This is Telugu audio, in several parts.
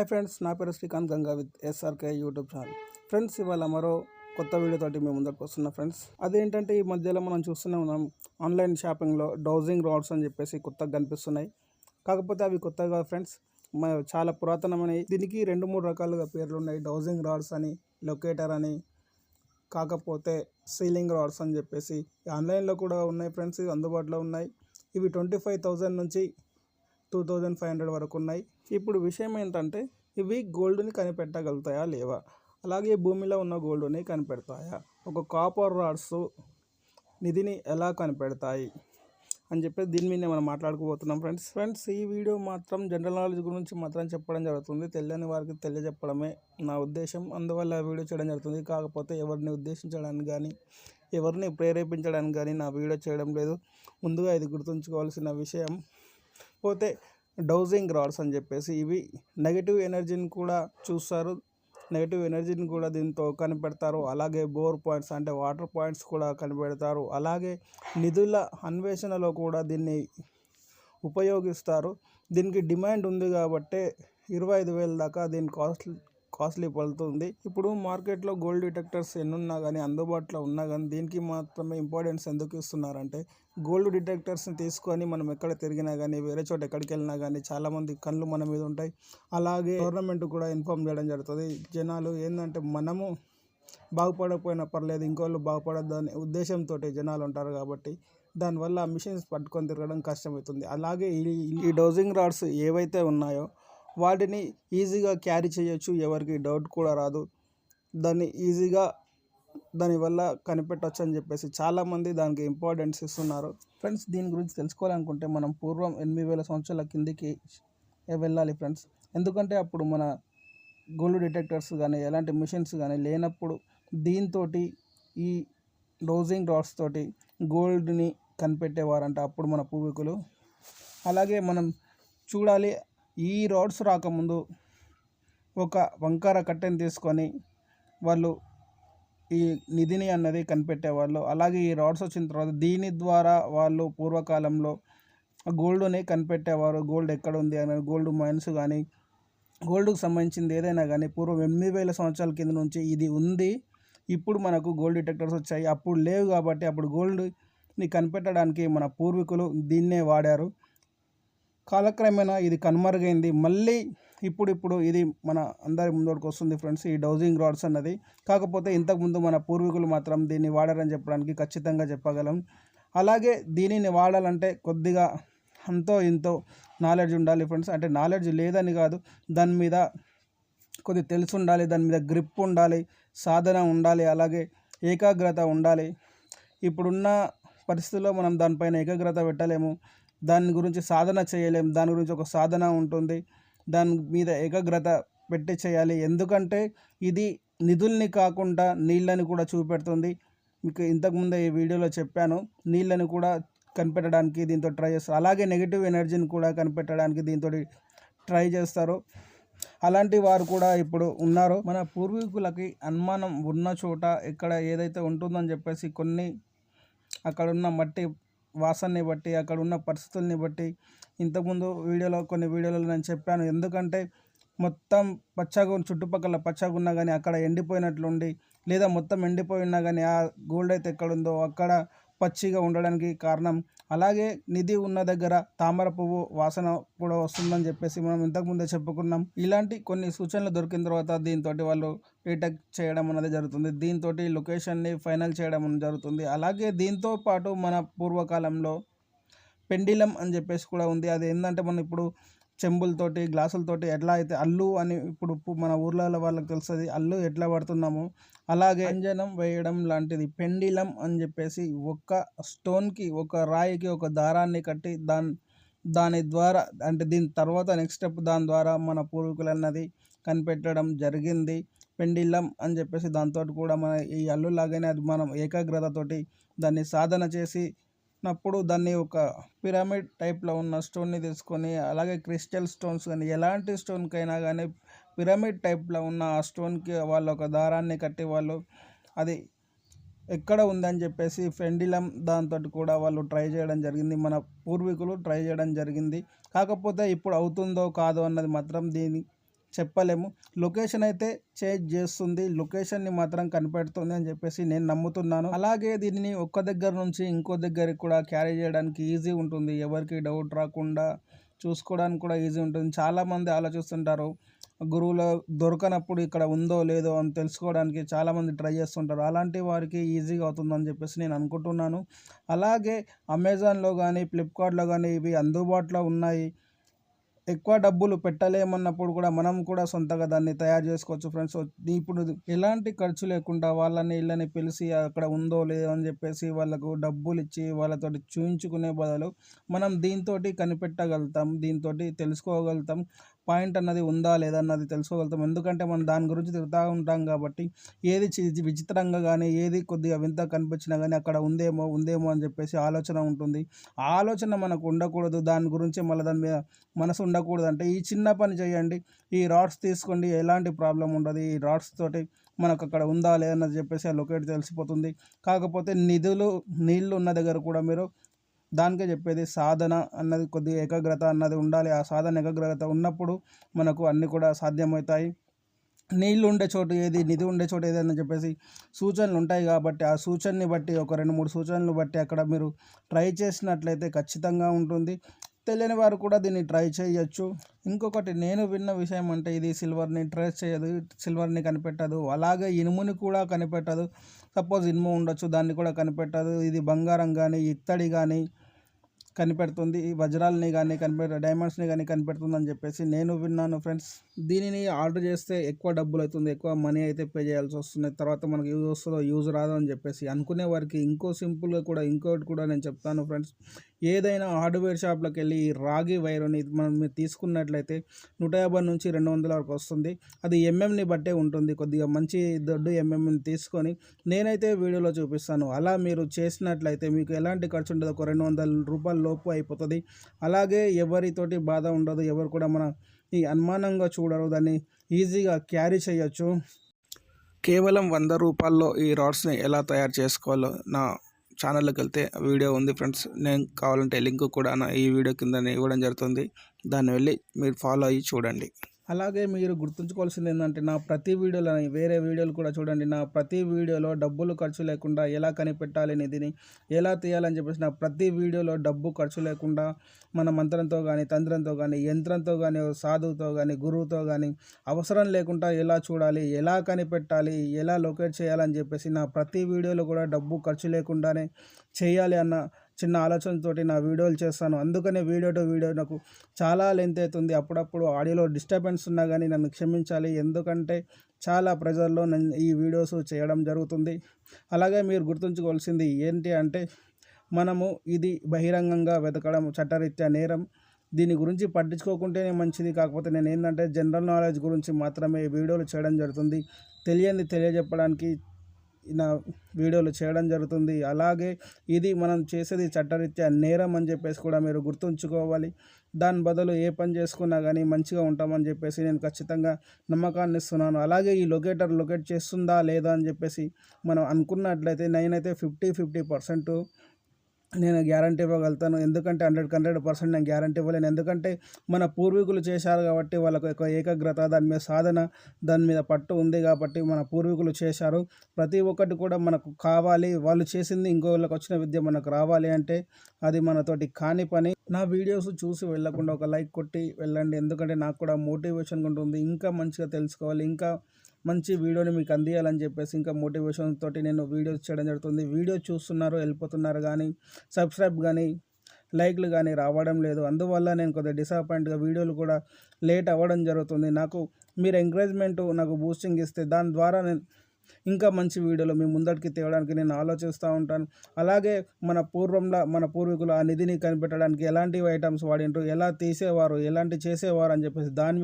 హాయ్ ఫ్రెండ్స్ నా పేరు Srikanth Ganga with SRK YouTube channel friends ఇవాళ మరో కొత్త వీడియోతోటి మేము ముందరకు వస్తున్నాం ఫ్రెండ్స్. అదేంటంటే ఈ మధ్యలో మనం చూస్తూనే ఉన్నాం ఆన్లైన్ షాపింగ్లో డౌజింగ్ రాడ్స్ అని చెప్పేసి కొత్తగా కనిపిస్తున్నాయి. కాకపోతే అవి కొత్తగా ఫ్రెండ్స్ చాలా పురాతనమైనవి. దీనికి రెండు మూడు రకాలుగా పేర్లు ఉన్నాయి. డౌజింగ్ రాడ్స్ అని లొకేటర్ అని కాకపోతే సీలింగ్ రాడ్స్ అని చెప్పేసి. ఆన్లైన్లో కూడా ఉన్నాయి ఫ్రెండ్స్ అందుబాటులో ఉన్నాయి. ఇవి ట్వంటీ ఫైవ్ థౌజండ్ నుంచి టూ థౌజండ్ ఫైవ్ హండ్రెడ్ వరకు ఉన్నాయి. ఇప్పుడు విషయం ఏంటంటే ఇవి గోల్డ్ని కనిపెట్టగలుగుతాయా లేవా? అలాగే భూమిలో ఉన్న గోల్డ్ని కనిపెడతాయా? ఒక కాపర్ రాడ్స్ నిధిని ఎలా కనిపెడతాయి? అని చెప్పి దీని మీద మనం మాట్లాడుకోబోతున్నాం. ఫ్రెండ్స్ ఫ్రెండ్స్ ఈ వీడియో మాత్రం జనరల్ నాలెడ్జ్ గురించి మాత్రం చెప్పడం జరుగుతుంది. తెలియని వారికి తెలియజెప్పడమే నా ఉద్దేశం. అందువల్ల ఆ వీడియో చేయడం జరుగుతుంది. కాకపోతే ఎవరిని ఉద్దేశించడానికి కానీ ఎవరిని ప్రేరేపించడానికి కానీ నా వీడియో చేయడం లేదు. ముందుగా ఇది గుర్తుంచుకోవాల్సిన విషయం. పోతే డౌజింగ్ రాడ్స్ అని చెప్పేసి ఇవి నెగటివ్ ఎనర్జీని కూడా చూస్తారు. నెగటివ్ ఎనర్జీని కూడా దీంతో కనిపెడతారు. అలాగే బోర్ పాయింట్స్ అంటే వాటర్ పాయింట్స్ కూడా కనిపెడతారు. అలాగే నిధుల అన్వేషణలో కూడా దీన్ని ఉపయోగిస్తారు. దీనికి డిమాండ్ ఉంది కాబట్టి ఇరవై ఐదు వేల దాకా దీని కాస్ట్ కాస్ట్లీ పలుతుంది ఇప్పుడు మార్కెట్లో గోల్డ్ డిటెక్టర్స్ ఎన్నున్నా కానీ అందుబాటులో ఉన్నా కానీ దీనికి మాత్రమే ఇంపార్టెన్స్ ఎందుకు ఇస్తున్నారంటే గోల్డ్ డిటెక్టర్స్ని తీసుకొని మనం ఎక్కడ తిరిగినా కానీ వేరే చోట ఎక్కడికి వెళ్ళినా కానీ చాలామంది కళ్ళు మన మీద ఉంటాయి. అలాగే గవర్నమెంట్ కూడా ఇన్ఫామ్ చేయడం జరుగుతుంది. జనాలు ఏంటంటే మనము బాగుపడకపోయినా పర్లేదు ఇంకోళ్ళు బాగుపడద్దు అనే ఉద్దేశంతో జనాలు ఉంటారు కాబట్టి దానివల్ల మిషన్స్ పట్టుకొని తిరగడం కష్టమవుతుంది. అలాగే ఈ ఈ డోజింగ్ రాడ్స్ ఏవైతే ఉన్నాయో వాటిని ఈజీగా క్యారీ చేయొచ్చు ఎవరికి డౌట్ కూడా రాదు. దాన్ని ఈజీగా దానివల్ల కనిపెట్టవచ్చు అని చెప్పేసి చాలామంది దానికి ఇంపార్టెన్స్ ఇస్తున్నారు. ఫ్రెండ్స్ దీని గురించి తెలుసుకోవాలనుకుంటే మనం పూర్వం ఎనిమిది వేల సంవత్సరాల కిందికి వెళ్ళాలి ఫ్రెండ్స్. ఎందుకంటే అప్పుడు మన గోల్డ్ డిటెక్టర్స్ కానీ ఎలాంటి మిషన్స్ కానీ లేనప్పుడు దీంతో ఈ డోజింగ్ డాట్స్ తోటి గోల్డ్ని కనిపెట్టేవారంట అప్పుడు మన పూర్వీకులు. అలాగే మనం చూడాలి ఈ రోడ్స్ రాకముందు ఒక వంకర కట్టెని తీసుకొని వాళ్ళు ఈ నిధిని అన్నది కనిపెట్టేవాళ్ళు. అలాగే ఈ రాడ్స్ వచ్చిన తర్వాత దీని ద్వారా వాళ్ళు పూర్వకాలంలో గోల్డ్ని కనిపెట్టేవారు. గోల్డ్ ఎక్కడ ఉంది అని గోల్డ్ మైన్స్ కానీ గోల్డ్కు సంబంధించింది ఏదైనా కానీ పూర్వం ఎనిమిది వేల సంవత్సరాల కింద నుంచి ఇది ఉంది. ఇప్పుడు మనకు గోల్డ్ డిటెక్టర్స్ వచ్చాయి. అప్పుడు లేవు కాబట్టి అప్పుడు గోల్డ్ని కనిపెట్టడానికి మన పూర్వీకులు దీన్నే వాడారు. కాలక్రమేణా ఇది కనుమరుగైంది. మళ్ళీ ఇప్పుడు ఇప్పుడు ఇది మన అందరి ముందరకు వస్తుంది ఫ్రెండ్స్ ఈ డౌజింగ్ రాడ్స్ అన్నది. కాకపోతే ఇంతకుముందు మన పూర్వీకులు మాత్రం దీన్ని వాడారని చెప్పడానికి ఖచ్చితంగా చెప్పగలం. అలాగే దీనిని వాడాలంటే కొద్దిగా అంతో ఇంతో నాలెడ్జ్ ఉండాలి ఫ్రెండ్స్. అంటే నాలెడ్జ్ లేదని కాదు దాని మీద కొద్ది తెలిసి ఉండాలి దాని మీద గ్రిప్ ఉండాలి సాధన ఉండాలి అలాగే ఏకాగ్రత ఉండాలి. ఇప్పుడున్న పరిస్థితుల్లో మనం దానిపైన ఏకాగ్రత పెట్టలేము. దాని గురించి సాధన చేయలేం. దాని గురించి ఒక సాధన ఉంటుంది. దాని మీద ఏకాగ్రత పెట్టి చేయాలి. ఎందుకంటే ఇది నిధుల్ని కాకుండా నీళ్ళని కూడా చూపెడుతుంది. మీకు ఇంతకుముందే ఈ వీడియోలో చెప్పాను. నీళ్ళని కూడా కనిపెట్టడానికి దీంతో ట్రై చేస్తారు. అలాగే నెగిటివ్ ఎనర్జీని కూడా కనిపెట్టడానికి దీంతో ట్రై చేస్తారు. అలాంటి వారు కూడా ఇప్పుడు ఉన్నారు. మన పూర్వీకులకి అనుమానం ఉన్న చోట ఎక్కడ ఏదైతే ఉంటుందని చెప్పేసి కొన్ని అక్కడ ఉన్న మట్టి వాసనని బట్టి అక్కడ ఉన్న పరిస్థితుల్ని బట్టి ఇంతకుముందు వీడియోలో కొన్ని వీడియోలలో నేను చెప్పాను. ఎందుకంటే మొత్తం పచ్చగా చుట్టుపక్కల పచ్చగా ఉన్నా కానీ అక్కడ ఎండిపోయినట్లుండి లేదా మొత్తం ఎండిపోయి ఉన్నా కానీ ఆ గోల్డ్ అయితే ఎక్కడుందో అక్కడ పచ్చిగా ఉండడానికి కారణం. అలాగే నిధి ఉన్న దగ్గర తామర పువ్వు వాసన కూడా వస్తుందని చెప్పేసి మనం ఇంతకుముందే చెప్పుకున్నాం. ఇలాంటి కొన్ని సూచనలు దొరికిన తర్వాత దీంతో వాళ్ళు డిటెక్ట్ చేయడం అనేది జరుగుతుంది. దీంతో లొకేషన్ని ఫైనల్ చేయడం అనేది జరుగుతుంది. అలాగే దీంతో పాటు మన పూర్వకాలంలో పెండిలం అని చెప్పేసి కూడా ఉంది. అది ఏంటంటే మనం ఇప్పుడు చెంబులతోటి గ్లాసులతోటి ఎట్లా అయితే అల్లు అని ఇప్పుడు మన ఊర్లలో వాళ్ళకి తెలుస్తుంది అల్లు ఎట్లా పడుతున్నామో అలాగే అంజనం వేయడం లాంటిది. పెండిలం అని చెప్పేసి ఒక స్టోన్కి ఒక రాయికి ఒక దారాన్ని కట్టి దాని దాని ద్వారా అంటే దీని తర్వాత నెక్స్ట్ స్టెప్ దాని ద్వారా మన పూర్వీకులు అన్నది కనిపెట్టడం జరిగింది. పెండిలం అని చెప్పేసి దాంతో కూడా మన ఈ అల్లు లాగానే అది మనం ఏకాగ్రతతోటి దాన్ని సాధన చేసి నప్పుడు దాన్ని ఒక పిరమిడ్ టైప్లో ఉన్న స్టోన్ని తీసుకొని అలాగే క్రిస్టల్ స్టోన్స్ కానీ ఎలాంటి స్టోన్కైనా కానీ పిరమిడ్ టైప్లో ఉన్న ఆ స్టోన్కి వాళ్ళు ఒక దారాన్ని కట్టి వాళ్ళు అది ఎక్కడ ఉందని చెప్పేసి ఫెండిలం దాంతో కూడా వాళ్ళు ట్రై చేయడం జరిగింది. మన పూర్వీకులు ట్రై చేయడం జరిగింది. కాకపోతే ఇప్పుడు అవుతుందో కాదో అన్నది మాత్రం దీని చెప్పలేము. లొకేషన్ అయితే చేంజ్ చేస్తుంది. లొకేషన్ని మాత్రం కనిపెడుతుంది అని చెప్పేసి నేను నమ్ముతున్నాను. అలాగే దీనిని ఒక్క దగ్గర నుంచి ఇంకో దగ్గరికి కూడా క్యారీ చేయడానికి ఈజీ ఉంటుంది. ఎవరికి డౌట్ రాకుండా చూసుకోవడానికి కూడా ఈజీ ఉంటుంది. చాలామంది ఆలోచిస్తుంటారు గురువుల దొరకనప్పుడు ఇక్కడ ఉందో లేదో అని తెలుసుకోవడానికి చాలామంది ట్రై చేస్తుంటారు. అలాంటి వారికి ఈజీగా అవుతుందని చెప్పేసి నేను అనుకుంటున్నాను. అలాగే అమెజాన్లో కానీ ఫ్లిప్కార్ట్లో కానీ ఇవి అందుబాటులో ఉన్నాయి. ఎక్కువ డబ్బులు పెట్టలేమన్నప్పుడు కూడా మనం కూడా సొంతగా దాన్ని తయారు చేసుకోవచ్చు ఫ్రెండ్స్. ఇప్పుడు ఎలాంటి ఖర్చు లేకుండా వాళ్ళని వీళ్ళని పిలిచి అక్కడ ఉందో లేదో అని చెప్పేసి వాళ్ళకు డబ్బులు ఇచ్చి వాళ్ళతో చూయించుకునే బదులు మనం దీంతో కనిపెట్టగలుగుతాం దీంతో తెలుసుకోగలుగుతాం. పాయింట్ అన్నది ఉందా లేదా అన్నది తెలుసుకోగలుగుతాం. ఎందుకంటే మనం దాని గురించి తిరుగుతూ ఉంటాం కాబట్టి ఏది విచిత్రంగా కానీ ఏది కొద్దిగా వింత కనిపించినా కానీ అక్కడ ఉందేమో ఉందేమో అని చెప్పేసి ఆలోచన ఉంటుంది. ఆలోచన మనకు ఉండకూడదు. దాని గురించి మళ్ళీ దాని మీద మనసు ఉండకూడదు అంటే ఈ చిన్న పని చేయండి. ఈ రాడ్స్ తీసుకోండి. ఎలాంటి ప్రాబ్లం ఉండదు. ఈ రాడ్స్ తోటి మనకు అక్కడ ఉందా లేదన్నది చెప్పేసి ఆ లొకేట్ తెలిసిపోతుంది. కాకపోతే నిధులు నీళ్ళు ఉన్న దగ్గర కూడా మీరు దానికే చెప్పేది సాధన అన్నది కొద్దిగా ఏకాగ్రత అన్నది ఉండాలి. ఆ సాధన ఏకాగ్రత ఉన్నప్పుడు మనకు అన్నీ కూడా సాధ్యమవుతాయి. నీళ్ళు ఉండే చోటు ఏది? నిధి ఉండే చోటు ఏది? అని చెప్పేసి సూచనలు ఉంటాయి కాబట్టి ఆ సూచనని బట్టి ఒక రెండు మూడు సూచనలు బట్టి అక్కడ మీరు ట్రై చేసినట్లయితే ఖచ్చితంగా ఉంటుంది. తెలియని వారు కూడా దీన్ని ట్రై చేయొచ్చు. ఇంకొకటి నేను విన్న విషయం అంటే ఇది సిల్వర్ని ట్రేస్ చేయదు సిల్వర్ని కనిపెట్టదు. అలాగే ఇనుముని కూడా కనిపెట్టదు. సపోజ్ ఇనుము ఉండొచ్చు దాన్ని కూడా కనిపెట్టదు. ఇది బంగారం కానీ ఇత్తడి కానీ కనిపెడుతుంది. ఈ వజ్రాలని కానీ కనిపెడ డైమండ్స్ని కానీ కనిపెడుతుంది అని చెప్పేసి నేను విన్నాను ఫ్రెండ్స్. దీనిని ఆర్డర్ చేస్తే ఎక్కువ డబ్బులు అవుతుంది ఎక్కువ మనీ అయితే పే చేయాల్సి వస్తుంది. తర్వాత మనకు యూజ్ వస్తుందో యూజ్ రాదో అని చెప్పేసి అనుకునే వారికి ఇంకో సింపుల్గా కూడా ఇంకోటి కూడా నేను చెప్తాను ఫ్రెండ్స్. ఏదైనా హార్డ్వేర్ షాప్లోకి వెళ్ళి ఈ రాగి వైర్ని మనం మీరు తీసుకున్నట్లయితే నూట యాభై నుంచి రెండు వందల వరకు వస్తుంది. అది ఎంఎంని బట్టే ఉంటుంది. కొద్దిగా మంచి దొడ్డు ఎంఎంని తీసుకొని నేనైతే వీడియోలో చూపిస్తాను. అలా మీరు చేసినట్లయితే మీకు ఎలాంటి ఖర్చు ఉండదు. ఒక రెండు వందల రూపాయల లోపు అయిపోతుంది. అలాగే ఎవరితోటి బాధ ఉండదు. ఎవరు కూడా మన ఈ అనుమానంగా చూడరు. దాన్ని ఈజీగా క్యారీ చేయొచ్చు. కేవలం వంద రూపాయల్లో ఈ రాడ్స్ని ఎలా తయారు చేసుకోవాలో నా ఛానల్లోకి వెళ్తే వీడియో ఉంది ఫ్రెండ్స్. నేను కావాలంటే లింక్ కూడా నా ఈ వీడియో కింద ఇవ్వడం జరుగుతుంది. దాన్ని వెళ్ళి మీరు ఫాలో అయ్యి చూడండి. అలాగే మీరు గుర్తుంచుకోవాల్సింది ఏంటంటే నా ప్రతి వీడియోలో వేరే వీడియోలు కూడా చూడండి. నా ప్రతి వీడియోలో డబ్బులు ఖర్చు లేకుండా ఎలా కనిపెట్టాలి నిధిని ఎలా తీయాలని చెప్పేసి నా ప్రతి వీడియోలో డబ్బు ఖర్చు లేకుండా మన మంత్రంతో కానీ తంత్రంతో కానీ యంత్రంతో కానీ సాధువుతో కానీ గురువుతో కానీ అవసరం లేకుండా ఎలా చూడాలి ఎలా కనిపెట్టాలి ఎలా లొకేట్ చేయాలని చెప్పేసి నా ప్రతి వీడియోలో కూడా డబ్బు ఖర్చు లేకుండానే చేయాలి అన్న చిన్న ఆలోచనతోటి నా వీడియోలు చేస్తాను. అందుకనే వీడియో టు వీడియో నాకు చాలా లెంత్ అవుతుంది. అప్పుడప్పుడు ఆడియోలో డిస్టర్బెన్స్ ఉన్నా కానీ నన్ను క్షమించాలి. ఎందుకంటే చాలా ప్రజల్లో నేను ఈ వీడియోస్ చేయడం జరుగుతుంది. అలాగే మీరు గుర్తుంచుకోవాల్సింది ఏంటి అంటే మనము ఇది బహిరంగంగా వెతకడం చట్టరీత్యా నేరం. దీని గురించి పట్టించుకోకుంటేనే మంచిది. కాకపోతే నేను ఏంటంటే జనరల్ నాలెడ్జ్ గురించి మాత్రమే వీడియోలు చేయడం జరుగుతుంది. తెలియంది తెలియజెప్పడానికి నా వీడియోలు చేయడం జరుగుతుంది. అలాగే ఇది మనం చేసేది చట్టరీత్యా నేరం అని చెప్పేసి కూడా మీరు గుర్తుంచుకోవాలి. దాని బదులు ఏ పని చేసుకున్నా కానీ మంచిగా ఉంటామని చెప్పేసి నేను ఖచ్చితంగా నమ్మకాన్ని ఇస్తున్నాను. అలాగే ఈ లొకేటర్ లొకేట్ చేస్తుందా లేదా అని చెప్పేసి మనం అనుకున్నట్లయితే నేనైతే ఫిఫ్టీ ఫిఫ్టీ పర్సెంట్ నేను గ్యారంటీ ఇవ్వగలుగుతాను. ఎందుకంటే హండ్రెడ్కి హండ్రెడ్ పర్సెంట్ నేను గ్యారంటీ ఇవ్వలేను. ఎందుకంటే మన పూర్వీకులు చేశారు కాబట్టి వాళ్ళకు ఒక ఏకాగ్రత దాని మీద సాధన దాని మీద పట్టు ఉంది కాబట్టి మన పూర్వీకులు చేశారు. ప్రతి ఒక్కటి కూడా మనకు కావాలి. వాళ్ళు చేసింది ఇంకో వాళ్ళకి వచ్చిన విద్య మనకు రావాలి అంటే అది మనతోటి కాని పని. నా వీడియోస్ చూసి వెళ్ళకుండా ఒక లైక్ కొట్టి వెళ్ళండి. ఎందుకంటే నాకు కూడా మోటివేషన్గా ఉంటుంది ఇంకా మంచిగా తెలుసుకోవాలి. ఇంకా మంచి వీడియోని మీకు అందియాలని చెప్పేసి ఇంకా మోటివేషన్ తోటి నేను వీడియోస్ చేయడం జరుగుతుంది. వీడియో చూస్తున్నారు వెళ్ళిపోతున్నారు కానీ సబ్స్క్రైబ్ కానీ లైక్లు కానీ రావడం లేదు. అందువల్ల నేను కొద్దిగా డిసప్పాయింట్గా వీడియోలు కూడా లేట్ అవ్వడం జరుగుతుంది. నాకు మీరు ఎంకరేజ్మెంట్ నాకు బూస్టింగ్ ఇస్తే దాని ద్వారా నేను ఇంకా మంచి వీడియోలు మీ ముందటికి తేవడానికి నేను ఆలోచిస్తూ ఉంటాను. అలాగే మన పూర్వంలో మన పూర్వీకులు ఆ నిధిని కనిపెట్టడానికి ఎలాంటి ఐటమ్స్ వాడింటారు ఎలా తీసేవారు ఎలాంటి చేసేవారు అని చెప్పేసి దాని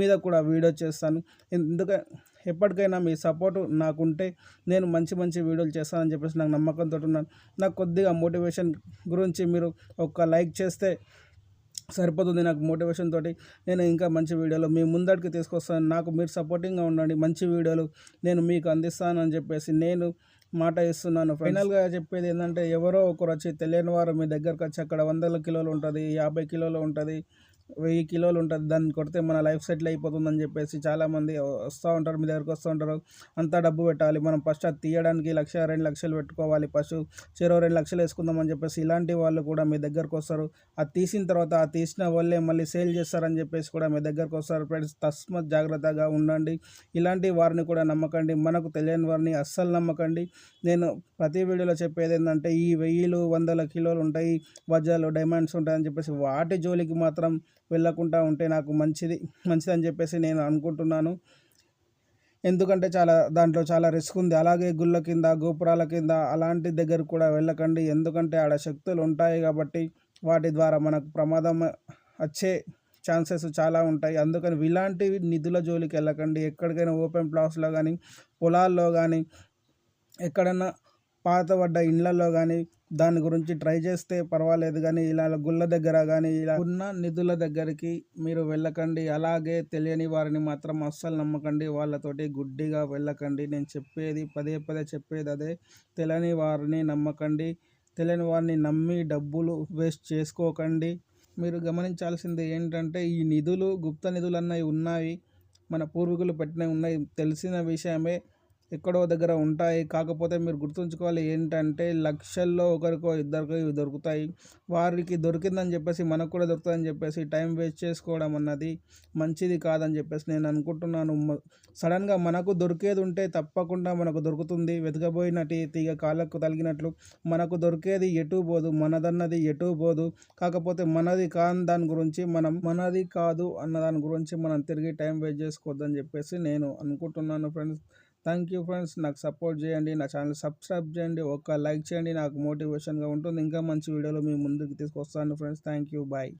మీద కూడా వీడియో చేస్తాను. ఎందుకంటే ఎప్పటికైనా మీ సపోర్ట్ నాకుంటే నేను మంచి మంచి వీడియోలు చేస్తానని చెప్పేసి నాకు నమ్మకంతో ఉన్నాను. నాకు కొద్దిగా మోటివేషన్ గురించి మీరు ఒక లైక్ చేస్తే సరిపోతుంది నాకు మోటివేషన్ తోటి. నేను ఇంకా మంచి వీడియోలు మీ ముందడికి తీసుకొస్తాను. నాకు మీరు సపోర్టింగ్గా ఉండండి. మంచి వీడియోలు నేను మీకు అందిస్తాను అని చెప్పేసి నేను మాట ఇస్తున్నాను ఫైనల్గా చెప్పేది ఏంటంటే ఎవరో ఒకరు వచ్చి తెలియని వారు మీ దగ్గరకు వచ్చి అక్కడ వందల కిలోలు ఉంటుంది యాభై కిలోలు ఉంటుంది వెయ్యి కిలోలు ఉంటుంది. దాన్ని కొడితే మన లైఫ్ సెటిల్ అయిపోతుందని చెప్పేసి చాలామంది వస్తూ ఉంటారు. మీ దగ్గరకు వస్తూ ఉంటారు. అంతా డబ్బు పెట్టాలి. మనం ఫస్ట్ అది తీయడానికి లక్ష రెండు లక్షలు పెట్టుకోవాలి. ఫస్ట్ చెరో రెండు లక్షలు వేసుకుందామని చెప్పేసి ఇలాంటి వాళ్ళు కూడా మీ దగ్గరకు వస్తారు. అది తీసిన తర్వాత ఆ తీసిన వాళ్ళే మళ్ళీ సేల్ చేస్తారని చెప్పేసి కూడా మీ దగ్గరకు వస్తారు. ఫ్రెండ్స్ తస్మత్ జాగ్రత్తగా ఉండండి. ఇలాంటి వారిని కూడా నమ్మకండి. మనకు తెలియని వారిని అస్సలు నమ్మకండి. నేను ప్రతి వీడియోలో చెప్పేది ఏంటంటే ఈ వెయ్యిలు వందల కిలోలు ఉంటాయి. వజ్రాలు డైమండ్స్ ఉంటాయని చెప్పేసి వాటి జోలికి మాత్రం వెళ్ళకుండా ఉంటే నాకు మంచిది మంచిదని చెప్పేసి నేను అనుకుంటున్నాను. ఎందుకంటే చాలా దాంట్లో చాలా రిస్క్ ఉంది. అలాగే గుళ్ళ కింద గోపురాల కింద అలాంటి దగ్గర కూడా వెళ్ళకండి. ఎందుకంటే ఆడ శక్తులు ఉంటాయి కాబట్టి వాటి ద్వారా మనకు ప్రమాదం వచ్చే ఛాన్సెస్ చాలా ఉంటాయి. అందుకని ఇలాంటి నిధుల జోలికి వెళ్ళకండి. ఎక్కడికైనా ఓపెన్ ప్లాట్స్లో కానీ పొలాల్లో కానీ ఎక్కడన్నా పాతబడ్డ ఇండ్లలో కానీ దాని గురించి ట్రై చేస్తే పర్వాలేదు కానీ ఇలా గుళ్ళ దగ్గర కానీ ఇలా ఉన్న నిధుల దగ్గరికి మీరు వెళ్ళకండి. అలాగే తెలియని వారిని మాత్రం అస్సలు నమ్మకండి. వాళ్ళతోటి గుడ్డిగా వెళ్ళకండి. నేను చెప్పేది పదే పదే చెప్పేది అదే. తెలియని వారిని నమ్మకండి. తెలియని వారిని నమ్మి డబ్బులు వేస్ట్ చేసుకోకండి. మీరు గమనించాల్సింది ఏంటంటే ఈ నిధులు గుప్త నిధులు అన్నవి ఉన్నాయి. మన పూర్వీకులు పెట్టినవి ఉన్నాయి. తెలిసిన విషయమే. ఎక్కడో దగ్గర ఉంటాయి. కాకపోతే మీరు గుర్తుంచుకోవాలి ఏంటంటే లక్షల్లో ఒకరికో ఇద్దరికో ఇవి దొరుకుతాయి. వారికి దొరికిందని చెప్పేసి మనకు కూడా దొరుకుతుందని చెప్పేసి టైం వేస్ట్ చేసుకోవడం అన్నది మంచిది కాదని చెప్పేసి నేను అనుకుంటున్నాను. సడన్గా మనకు దొరికేది ఉంటే తప్పకుండా మనకు దొరుకుతుంది. వెతకబోయినటి తీగ కాళ్ళకు తగిలినట్లు మనకు దొరికేది ఎటు పోదు. మనదన్నది ఎటు పోదు. కాకపోతే మనది కాని దాని గురించి మనం మనది కాదు అన్న దాని గురించి మనం తిరిగి టైం వేస్ట్ చేసుకోవద్దని చెప్పేసి నేను అనుకుంటున్నాను ఫ్రెండ్స్. Thank you friends. నాకు సపోర్ట్ చేయండి నా ఛానల్ సబ్స్క్రైబ్ చేయండి ఒక లైక్ చేయండి నాకు మోటివేషన్గా ఉంటుంది. ఇంకా మంచి వీడియోలు మీ ముందుకు తీసుకొస్తాను ఫ్రెండ్స్. Thank you. బాయ్.